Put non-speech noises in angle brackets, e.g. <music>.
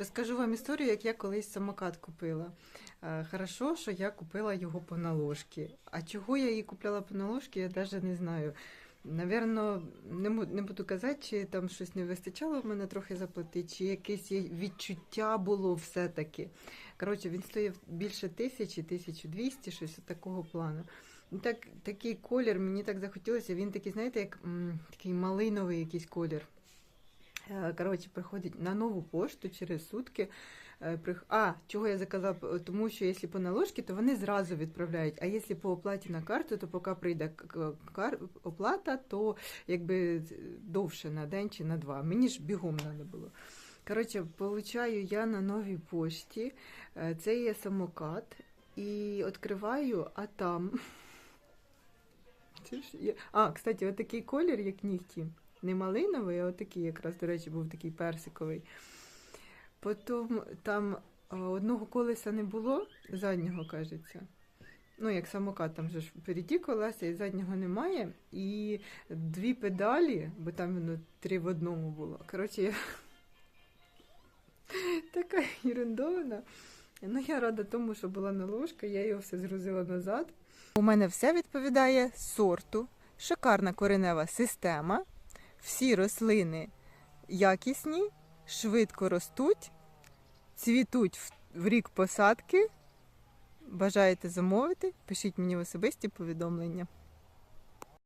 Розкажу вам історію, як я колись самокат купила. Е, Хорошо, що я купила його по наложці. А чого я її купляла по наложці, я навіть не знаю. Навірно, не, буду казати, чи там щось не вистачало в мене трохи заплатити, чи якесь відчуття було все-таки. Коротше, він стоїв більше тисячі, 1200, щось такого плану. Ну, Так, такий колір, мені так захотілося. Він такий, знаєте, як такий малиновий якийсь колір. Е, Коротше, приходить на нову пошту через сутки. Е, А, чого я заказав? Тому що якщо по наложці, то вони зразу відправляють. А якщо по оплаті на карту, то поки прийде кар- оплата, то якби довше на день чи на два. Мені ж бігом треба було. Коротше, получаю я на новій пошті. е, Це є самокат. І відкриваю, а там. <laughs> А, кстати, отакий колір, як нігті. Не малиновий, а отакий якраз, до речі, був такий персиковий. Потім там одного колеса не було, заднього, кажеться. Ну, як самокат, там же ж впереді колеса і заднього немає. І дві педалі, бо там воно три в одному було. Коротше, я <laughs> така ерундована. Ну, я рада тому, що була наложка, я його все згрузила назад. У мене все відповідає сорту, шикарна коренева система, всі рослини якісні, швидко ростуть, цвітуть в- рік посадки. Бажаєте замовити? Пишіть мені в особисті повідомлення.